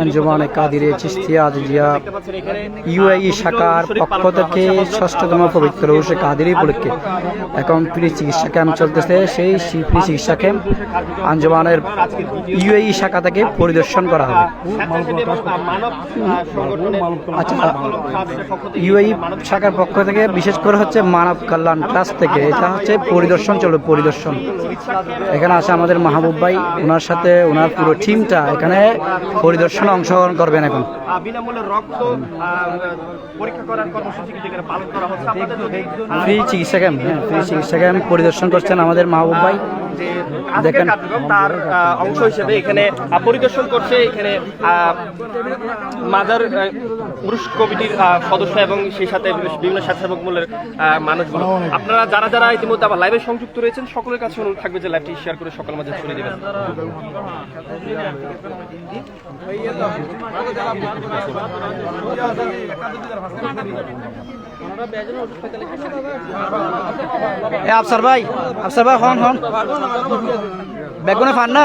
আঞ্জুমানে কাদিরে চিস্তিয়া এখানে ইউআই শাখার পক্ষ থেকে ষষ্ঠতম পবিত্র উরুষে কাদিরি উপলক্ষে এখন ফ্রি চিকিৎসা ক্যাম্প চলতেছে। সেই ফ্রি চিকিৎসা ক্যাম্প আঞ্জুমানের ইউআই শাখা থেকে পরিদর্শন করা হবে। আচ্ছা ইউআই শাখার পক্ষ থেকে বিশেষ করে হচ্ছে মানব কল্যাণ ট্রাস্ট থেকে এটা হচ্ছে পরিদর্শন চলবে পরিদর্শন। এখানে আছে আমাদের মাহবুব ভাই ওনার সাথে ওনার পুরো টিমটা এখানে পরিদর্শনে অংশগ্রহণ করবেন এখন। বিনামূল্যে রক্ত পরীক্ষা করার কর্মসূচি কিন্তু পালন করা হচ্ছে? আপনাদের যদি আহ, ফ্রি চিকিৎসা ক্যাম্প হ্যাঁ ফ্রি চিকিৎসা ক্যাম্প পরিদর্শন করছেন আমাদের মাহবুব ভাই। দেখেন। তার অংশ হিসেবে এখানে পরিদর্শন করছে এখানে মাদার পুরুষ কমিটির সদস্য এবং সেই সাথে বিভিন্ন স্বেচ্ছাসেবক মূল্যের আহ, মানুষগুলো। আপনারা যারা যারা ইতিমধ্যে আবার লাইভে সংযুক্ত রয়েছেন সকলের কাছে অনুরোধ থাকবে যে লাইভটি শেয়ার করে সকল মাঝে ছড়িয়ে দেবেন আফসার ভাই আফসার ভাই হন হন। বেগুনে ফান না?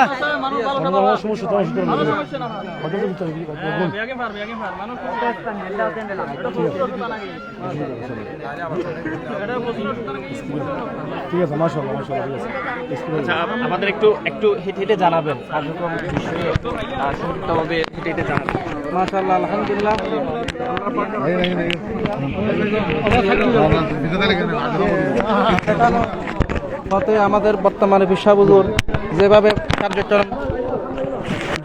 ঠিক আছে মাশাআল্লাহ মাশাআল্লাহ ঠিক আছে। আচ্ছা আমাদের একটু একটু হেঁটে হেঁটে জানাবেন কার্যক্রম বিষয়ে সংক্ষিপ্তভাবে হেঁটে হেঁটে জানাবেন। মাশাআল্লাহ আলহামদুলিল্লাহ। মতে আমাদের বর্তমানে বিশ্বাবুজুর যেভাবে কার্যক্রম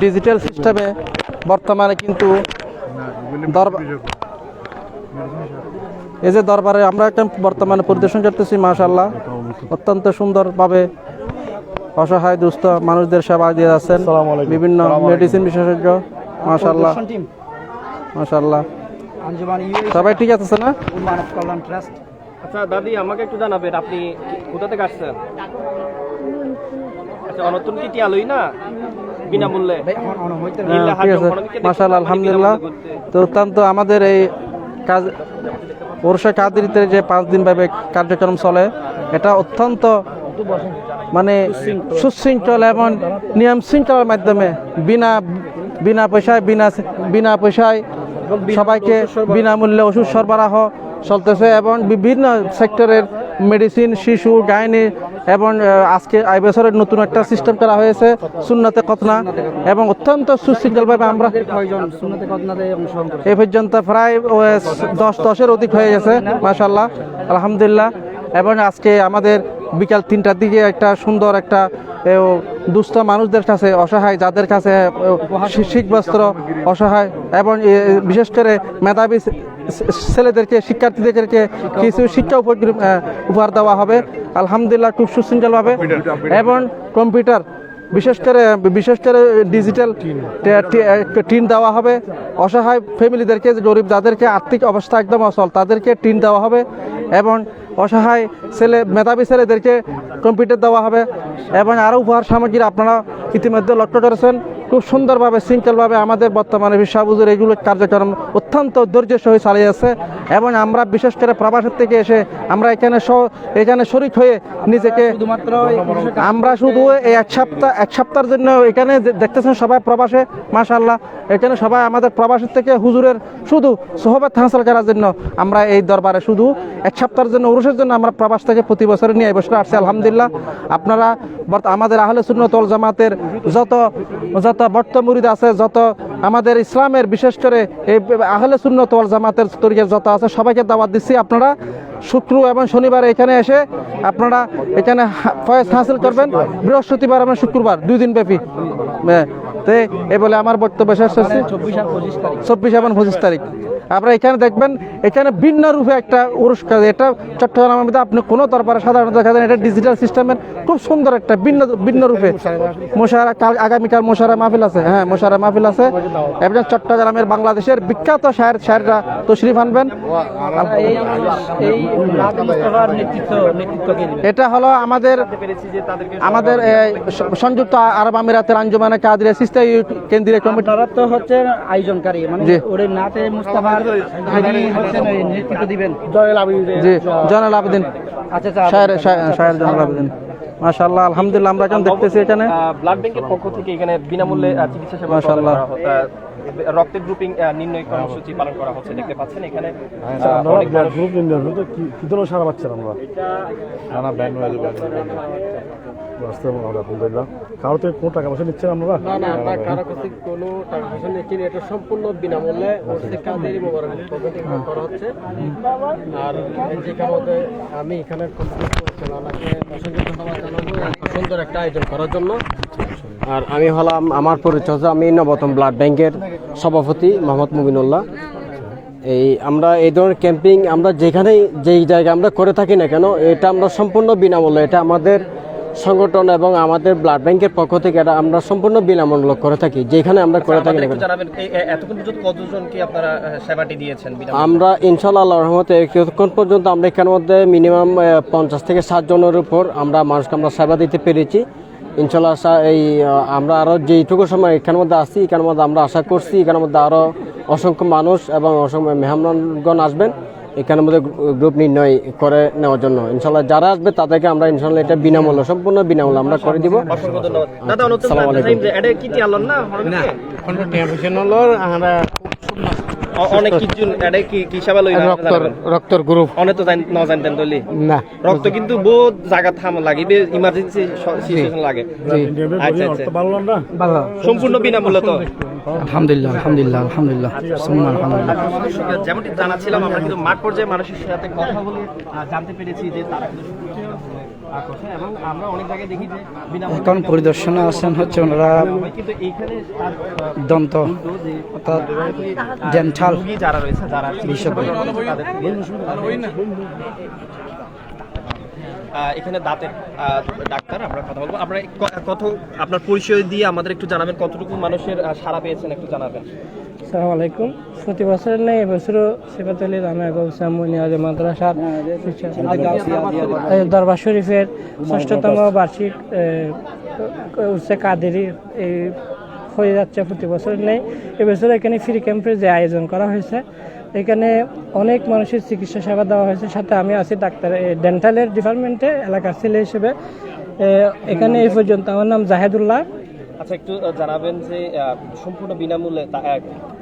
ডিজিটাল সিস্টেমে বর্তমানে কিন্তু দরবার এই যে দরবারে আমরা একটা বর্তমানে পরিদর্শন করতেছি মাশাল্লাহ অত্যন্ত সুন্দরভাবে অসহায় দুস্থ মানুষদের সেবা দিয়ে যাচ্ছেন বিভিন্ন মেডিসিন বিশেষজ্ঞ মাশাল্লাহ মাশাল্লাহ সবাই ঠিক আছে না? মানব কল্যাণ ট্রাস্ট। আচ্ছা দাদি আমাকে একটু জানাবেন আপনি কোথা থেকে আসছেন? আচ্ছা অনতন কি টিয়ালই না? বিনামূল্যে। পাবেন আলহামদুলিল্লাহ। তো অত্যন্ত আমাদের এই কাজ ওরসা কাদিরিতে যে পাঁচ দিনভাবে কার্যক্রম চলে, এটা অত্যন্ত মানে সুশৃঙ্খল এবং নিয়ম শৃঙ্খলার মাধ্যমে বিনা বিনা পয়সায়, বিনা বিনা পয়সায় সবাইকে বিনামূল্যে ওষুধ সরবরাহ চলতেছে এবং বিভিন্ন সেক্টরের মেডিসিন শিশু, গাইনি এবং আজকে এই বছরের নতুন একটা সিস্টেম করা হয়েছে সুন্নতে কতনা এবং অত্যন্ত সুশৃঙ্খলভাবে আমরা এ পর্যন্ত প্রায় দশ দশের অধিক হয়ে গেছে মাশাল্লাহ আলহামদুলিল্লাহ এবং আজকে আমাদের বিকাল তিনটার দিকে একটা সুন্দর একটা দুস্থ মানুষদের কাছে অসহায় যাদের কাছে এ, শী- শীতবস্ত্র অসহায় এবং বিশেষ করে মেধাবী ছেলেদেরকে, শিক্ষার্থীদেরকে কিছু শিক্ষা উপহার দেওয়া হবে। আলহামদুলিল্লাহ খুব সুশৃঙ্খলভাবে। এবং কম্পিউটার, বিশেষ করে বিশেষ করে ডিজিটাল টিন দেওয়া হবে। অসহায় ফ্যামিলিদেরকে, গরিব যাদেরকে আর্থিক অবস্থা একদম অসল তাদেরকে টিন দেওয়া হবে। এবং অসহায় ছেলে মেধাবী ছেলেদেরকে কম্পিউটার দেওয়া হবে এবং আরও উপহার সামগ্রী আপনারা ইতিমধ্যে লক্ষ্য করেছেন। খুব সুন্দরভাবে শৃঙ্খলভাবে আমাদের বর্তমানে বিশ্বাবুজুর এগুলো কার্যক্রম অত্যন্ত ধৈর্য সহ চালিয়ে যাচ্ছে এবং আমরা বিশেষ করে প্রবাসের থেকে এসে আমরা এখানে স- এখানে শরিক হয়ে নিজেকে শুধুমাত্র আমরা শুধু এই এক সপ্তাহ এক সপ্তাহের জন্য এখানে দেখতেছেন সবাই প্রবাসে মাশাল্লাহ এখানে সবাই আমাদের প্রবাসের থেকে হুজুরের শুধু সোহবত হাসিল করার জন্য আমরা এই দরবারে শুধু এক সপ্তাহের জন্য উরুষের জন্য আমরা প্রবাস থেকে প্রতি বছর নিয়ে এবছর আসছি আলহামদুলিল্লাহ। আপনারা আমাদের আহলে সুন্নতল জামাতের যত যত বর্তমুরিদ আছে যত আমাদের ইসলামের বিশেষ করে এই আহলে সুন্নতল জামাতের তরিকের যত আছে সবাইকে দাওয়াত দিচ্ছি। আপনারা শুক্র এবং শনিবার এখানে এসে আপনারা এখানে ফয়েজ হাসিল করবেন। বৃহস্পতিবার এবং শুক্রবার দুই দিন ব্যাপী। হ্যাঁ, তো এই বলে আমার বক্তব্য শেষ হচ্ছে চব্বিশ এবং পঁচিশ তারিখ। আপনারা এখানে দেখবেন এখানে ভিন্ন রূপে একটা উরস্কার এটা চট্টগ্রামের মধ্যে আপনি কোনো দরবারে সাধারণত দেখা যায় এটা ডিজিটাল সিস্টেমের খুব সুন্দর একটা ভিন্ন ভিন্ন রূপে। মোশারা কাল আগামীকাল মোশারা মাহফিল আছে হ্যাঁ মোশারা মাহফিল আছে। এবং চট্টগ্রামের বাংলাদেশের বিখ্যাত শায়ের শায়েররা তশরিফ আনবেন। এটা হলো আমাদের আমাদের সংযুক্ত আরব আমিরাতের আঞ্জুমানে কাদিরে সিস্টার কেন্দ্রীয় কমিটি। তো হচ্ছে আয়োজনকারী মানে। ওরে নাতে মুস্তাফার জয়নাল আবেদিন। জয়নাল আবেদিন। মাশাআল্লাহ আলহামদুলিল্লাহ আমরা এখন দেখতেছি এখানে। ব্লাড ব্যাংকের পক্ষ থেকে এখানে বিনামূল্যে চিকিৎসা সেবা মাশাআল্লাহ। রক্তের গ্রুপিং নির্ণয় কর্মসূচি পালন করা হচ্ছে দেখতে পাচ্ছেন এখানে আচ্ছা, ব্লাড গ্রুপ তো কি ধরনের সারা পাচ্ছেন আমরা? নানা ব্যান্ড আলহামদুলিল্লাহ কারও থেকে কোনো টাকা পয়সা নিচ্ছেন আপনারা? না না আমরা কারও কাছে কোনো টাকা পয়সা নিচ্ছি না এটা সম্পূর্ণ বিনামূল্যে হচ্ছে মোবারক করা হচ্ছে। আর আমি এখানে কমপ্লিট করেছিলাম ওনাকে অসংখ্য ধন্যবাদ জানাব এত সুন্দর একটা আয়োজন করার জন্য আর আমি হলাম আমার পরিচয় আমি নবতম ব্লাড ব্যাংকের সভাপতি মোহাম্মদ মুবিনুল্লাহ এই আমরা এই ধরনের ক্যাম্পিং আমরা যেখানেই যেই জায়গায় আমরা করে থাকি না কেন এটা আমরা সম্পূর্ণ বিনামূল্যে এটা আমাদের সংগঠন এবং আমাদের ব্লাড ব্যাংকের পক্ষ থেকে এটা আমরা সম্পূর্ণ বিনামূল্য করে থাকি যেখানে আমরা করে থাকি না? আমরা ইনশাল্লাহ রহমতে এতক্ষণ পর্যন্ত আমরা এখানের মধ্যে মিনিমাম পঞ্চাশ থেকে ষাট জনের উপর আমরা মানুষকে আমরা সেবা দিতে পেরেছি। ইনশাল্লাহ আশা- এই আমরা আরও যেইটুকু সময় এখানের মধ্যে আসছি এখানের মধ্যে আমরা আশা করছি এখানের মধ্যে আরও অসংখ্য মানুষ এবং অসংখ্য মেহমানগণ আসবেন এখানের মধ্যে গ্রুপ নির্ণয় করে নেওয়ার জন্য। ইনশাল্লাহ যারা আসবে তাদেরকে আমরা ইনশাল্লাহ এটা বিনামূল্য সম্পূর্ণ বিনামূল্য আমরা করে দিব। আলাইকুম। অনেক কিছু এটা কি কি সেবা লই রক্তর রক্তর গ্রুপ অনেক তো জান ন জানতেন তলি না। রক্ত কিন্তু বহুত জায়গা থাম লাগিবে ইমার্জেন্সি সিচুয়েশন লাগে। আচ্ছা, আচ্ছা। ভালো না? ভালো সম্পূর্ণ বিনামূল্যে তো। আলহামদুলিল্লাহ আলহামদুলিল্লাহ আলহামদুলিল্লাহ। সুম্মা আলহামদুলিল্লাহ। যেমনটি জানাচ্ছিলাম আমরা কিন্তু মাঠ পর্যায়ে মানুষের সাথে কথা বলে জানতে পেরেছি যে তারা কিন্তু সুস্থ, এবং আমরা অনেক জায়গায় দেখি যে এখন পরিদর্শনে আসেন হচ্ছে ওনারা কিন্তু এইখানে দন্ত অর্থাৎ ডেন্টাল যারা রয়েছে যারা করে তাদের থেকে আহ, এখানে দাঁতের ডাক্তার, আমরা কথা বলব। আমরা কত আপনার পরিচয় দিয়ে আমাদের একটু জানাবেন, কতটুকু মানুষের সাড়া পেয়েছেন একটু জানাবেন। আসসালামু আলাইকুম। প্রতি বছর নেই এবছরও সেবাতলি রামা গৌসাম মুনিয়াজ মাদ্রাসার। দরবার শরীফের ষষ্ঠতম বার্ষিক উৎসে কাদেরি এই হয়ে যাচ্ছে প্রতি বছর নেই এবছর এখানে ফ্রি ক্যাম্পের যে আয়োজন করা হয়েছে এখানে অনেক মানুষের চিকিৎসা সেবা দেওয়া হয়েছে। সাথে আমি আছি ডাক্তার ডেন্টালের ডিপার্টমেন্টে এলাকার ছেলে হিসেবে। এখানে এই পর্যন্ত। আমার নাম জাহেদুল্লাহ। আচ্ছা একটু জানাবেন যে সম্পূর্ণ বিনামূল্যে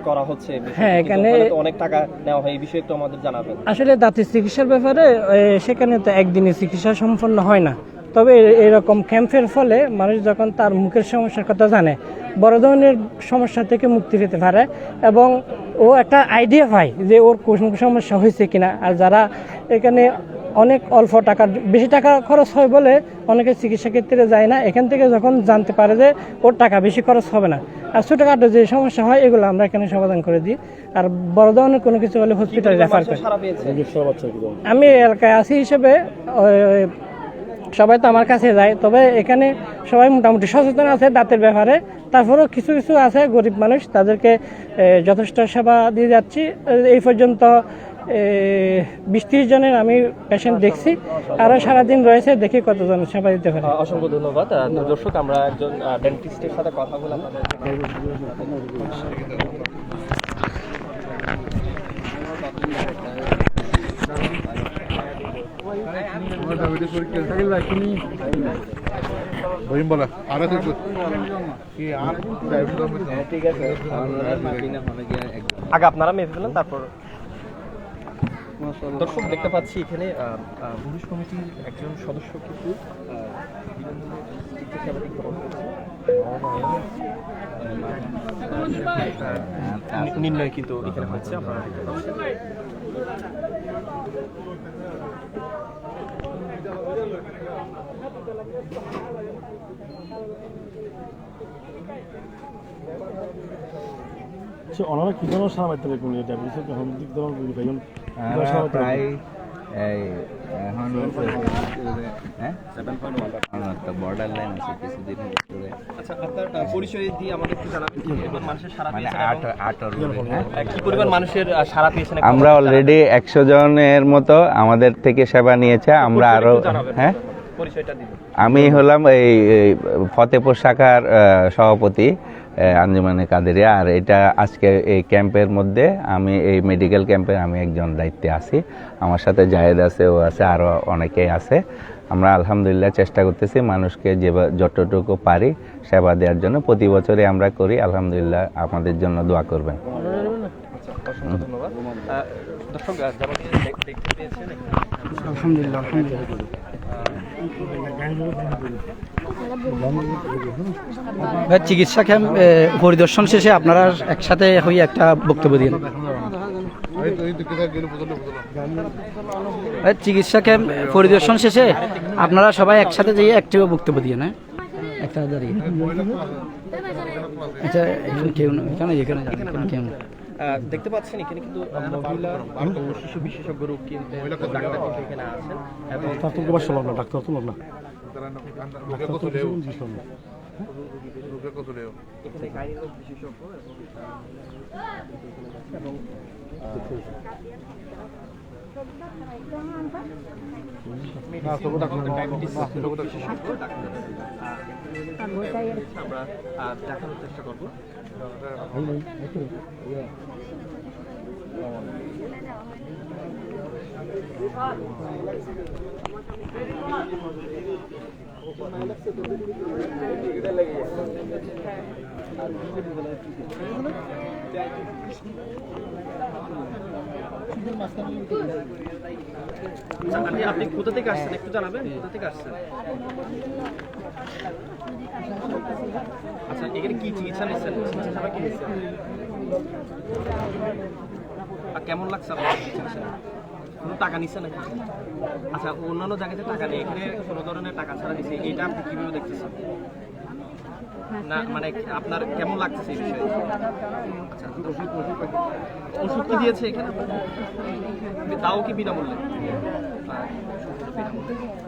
করা হচ্ছে। হ্যাঁ, এখানে- অনেক টাকা নেওয়া হয় এই বিষয়ে একটু আমাদের জানাবেন। আসলে দাঁতের চিকিৎসার ব্যাপারে সেখানে তো একদিনে চিকিৎসা সম্পন্ন হয় না। তবে এরকম ক্যাম্পের ফলে মানুষ যখন তার মুখের সমস্যার কথা জানে বড় ধরনের সমস্যা থেকে মুক্তি পেতে পারে এবং ও একটা আইডিয়া পায় যে ওর কোন সমস্যা হয়েছে কিনা। আর যারা এখানে অনেক অল্প টাকা বেশি টাকা খরচ হয় বলে অনেকে চিকিৎসা ক্ষেত্রে যায় না। এখান থেকে যখন জানতে পারে যে ওর টাকা বেশি খরচ হবে না। আর ছোটোখাটো যে সমস্যা হয় এগুলো আমরা এখানে সমাধান করে দিই। আর বড় ধরনের কোনো কিছু হলে হসপিটালে রেফার করি? আমি এলাকায় আছি হিসেবে সবাই তো আমার কাছে যায়। তবে এখানে সবাই মোটামুটি সচেতন আছে দাঁতের ব্যাপারে। তারপরেও কিছু কিছু আছে গরিব মানুষ, তাদেরকে যথেষ্ট সেবা দিয়ে যাচ্ছি। এই পর্যন্ত বিশ ত্রিশ জনের আমি পেশেন্ট দেখছি। আরও সারাদিন রয়েছে, দেখি কতজন সেবা দিতে পারে। অসংখ্য ধন্যবাদ। দর্শক, আমরা একজন ডেন্টিস্টের সাথে কথা বললাম। আগে আপনারা মেপে ফেলেন, তারপর দর্শক দেখতে পাচ্ছি এখানে পুরুষ কমিটির একজন সদস্য কিন্তু নির্ণয় কিন্তু এখানে হচ্ছে আপনারা দেখতে পাচ্ছেন ওনারা কি ধরনের সারা পাইতে পারে কোন ডায়াবেটিস এর হোম দিক ধরনের রোগী এই এখন হ্যাঁ? বর্ডার লাইন আছে কিছুদিন ভিতরে আচ্ছা আপনার পরিচয় দিয়ে আমাদের একটু জানাবেন কি পরিমাণ মানুষের সারা পেয়েছেন আট এবং, আট হ্যাঁ? আহ, কি পরিমাণ মানুষের সারা পেয়েছেন আমরা অলরেডি একশো জনের মতো আমাদের থেকে সেবা নিয়েছে আমরা আরও হ্যাঁ? আমি হলাম এই ফতেপুর শাখার সভাপতি। আঞ্জুমানে কাদেরিয়া। আর এটা আজকে এই ক্যাম্পের মধ্যে আমি, এই মেডিকেল ক্যাম্পে আমি একজন দায়িত্বে আছি। আমার সাথে জাহেদ আছে, ও আছে আরও অনেকেই আছে। আমরা আলহামদুলিল্লাহ চেষ্টা করতেছি মানুষকে যে যতটুকু পারি সেবা দেওয়ার জন্য। প্রতি বছরে আমরা করি, আলহামদুলিল্লাহ আমাদের জন্য দোয়া করবেন। ধন্যবাদ আলহামদুলিল্লাহ আলহামদুলিল্লাহ। চিকিৎসা ক্যাম্প পরিদর্শন শেষে আপনারা একসাথে হয়ে একটা বক্তব্য দিন। চিকিৎসা ক্যাম্প পরিদর্শন শেষে আপনারা সবাই একসাথে যেয়ে একটি বক্তব্য দিয়ে না একটা দাঁড়িয়ে। আচ্ছা এখানে কেউ না, এখানে এখানে দেখতে পাচ্ছেন এখানে কিন্তু মহিলা শিশু বিশেষজ্ঞ রোগ কিন্তু ডাক্তার এখানে আছেন। এবং ডাক্তার না ডাক্তার না বিশেষজ্ঞ এবং আমরা দেখানোর চেষ্টা করব। আপনি আপনি কোথা থেকে আসছেন? একটু জানাবেন? কোথা থেকে আসছেন? আচ্ছা এখানে কি চিকিৎসা নিচ্ছেন? আর কেমন লাগছে আপনার কোনো টাকা নিচ্ছে নাকি? আচ্ছা অন্যান্য জায়গাতে টাকা নেই। এখানে কোনো ধরনের টাকা ছাড়া দিচ্ছে এটা আপনি কীভাবে দেখতেছেন? না মানে আপনার কেমন লাগতেছে এই বিষয়ে? আচ্ছা ওষুধ কি দিয়েছে এখানে? তাও কি বিনামূল্যে বিনামূল্যে?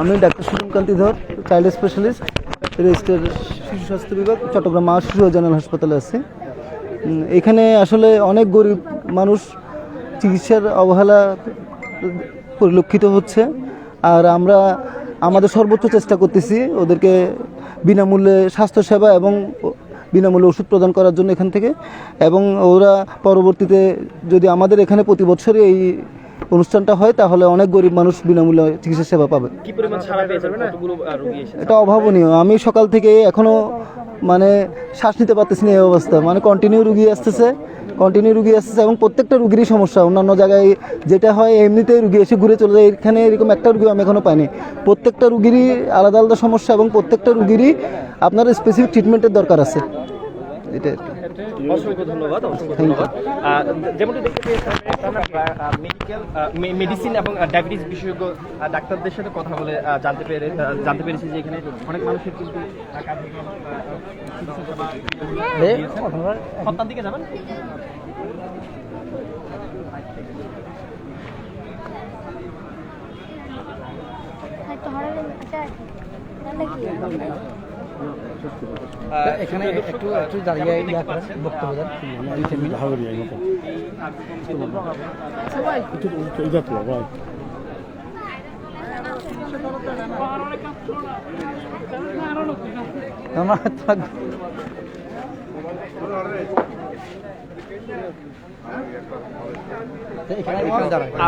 আমি ডাক্তার সুরমকান্তি ধর চাইল্ড স্পেশালিস্ট শিশু স্বাস্থ্য বিভাগ, চট্টগ্রাম মা শিশু জেনারেল হাসপাতালে আছে। এখানে আসলে অনেক গরিব মানুষ চিকিৎসার অবহেলা পরিলক্ষিত হচ্ছে। আর আমরা আমাদের সর্বোচ্চ চেষ্টা করতেছি ওদেরকে বিনামূল্যে স্বাস্থ্যসেবা এবং বিনামূল্যে ওষুধ প্রদান করার জন্য এখান থেকে। এবং ওরা পরবর্তীতে যদি আমাদের এখানে প্রতি বছরই এই অনুষ্ঠানটা হয় তাহলে অনেক গরিব মানুষ বিনামূল্যে চিকিৎসা সেবা পাবে। এটা অভাবনীয়। আমি সকাল থেকে এখনও মানে শ্বাস নিতে পারতেছি না এই অবস্থা। মানে কন্টিনিউ রুগী আসতেছে কন্টিনিউ রুগী আসতেছে এবং প্রত্যেকটা রুগীরই সমস্যা। অন্যান্য জায়গায় যেটা হয় এমনিতেই রুগী এসে ঘুরে চলে যায়। এখানে এরকম একটা রুগী আমি এখনও পাইনি। প্রত্যেকটা রুগীরই আলাদা আলাদা সমস্যা এবং প্রত্যেকটা রুগীরই আপনার স্পেসিফিক ট্রিটমেন্টের দরকার আছে। এটা। অসংখ্য ধন্যবাদ অসংখ্য ধন্যবাদ। যেমনটি দেখতে পেয়েছেন মেডিকেল মেডিসিন এবং ডায়াবেটিস বিশেষজ্ঞ ডাক্তারদের সাথে কথা বলে জানতে পেরে জানতে পেরেছি যে এখানে অনেক মানুষের কিন্তু। সপ্তাহ দিকে যাবেন? এখানে একটু একটু দাঁড়িয়ে ইয়া করেন, বক্তব্য দেন। দুই তিন মিনিট ভাই আমরা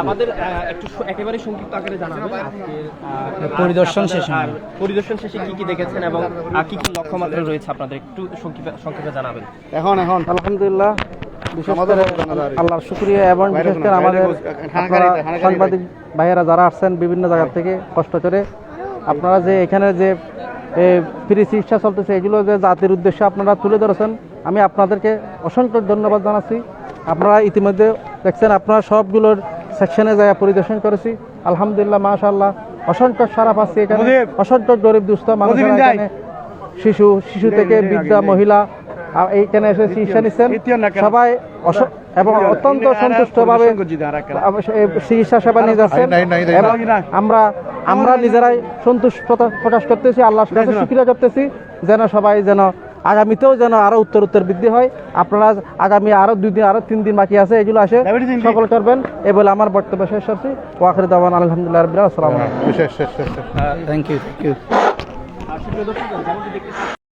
আমাদের একটু একেবারে সংক্ষিপ্ত আকারে জানাবেন আজকের পরিদর্শন শেষে। আর পরিদর্শন শেষে কি কি দেখেছেন এবং কি কি লক্ষ্যমাত্রা রয়েছে আপনাদের? একটু সংক্ষেপে সংক্ষেপে জানাবেন। এখন এখন আলহামদুলিল্লাহ। আল্লাহর শুক্রিয়া এবং বিশেষ করে আমাদের আপনারা সাংবাদিক ভাইয়েরা যারা আসছেন বিভিন্ন জায়গা থেকে কষ্ট করে আপনারা যে এখানে যে ফ্রি চিকিৎসা চলতেছে এগুলো যে জাতির উদ্দেশ্যে আপনারা তুলে ধরেছেন আমি আপনাদেরকে অসংখ্য ধন্যবাদ জানাচ্ছি। আপনারা ইতিমধ্যে দেখছেন আপনারা সবগুলোর সেকশনে যায় পরিদর্শন করেছি। আলহামদুলিল্লাহ মাশাআল্লাহ। অসংখ্য সারা পাচ্ছি এখানে। অসংখ্য গরিব দুস্থ মানুষেরা এখানে। শিশু শিশু থেকে বৃদ্ধা মহিলা এইখানে এসে চিকিৎসা নিচ্ছেন। সবাই অস- এবং অত্যন্ত সন্তুষ্টভাবে আব- এই চিকিৎসা সেবা নিয়ে যাচ্ছেন। এবং আমরা আমরা নিজেরাই সন্তুষ্ট প্রকাশ করতেছি আল্লাহ শুক্রিয়া করতেছি যেন সবাই যেন আগামীতেও যেন আরও উত্তর উত্তর বৃদ্ধি হয়। আপনারা আগামী আরও দুই দিন আরও তিন দিন বাকি আছে এগুলো আসে। সকল করবেন। এ বলে আমার বক্তব্য শেষ করছি। ওয়াকরি দাওয়ান আলহামদুলিল্লাহ আসসালামু আলাইকুম শেষ শেষ শেষ শেষ। Thank you thank you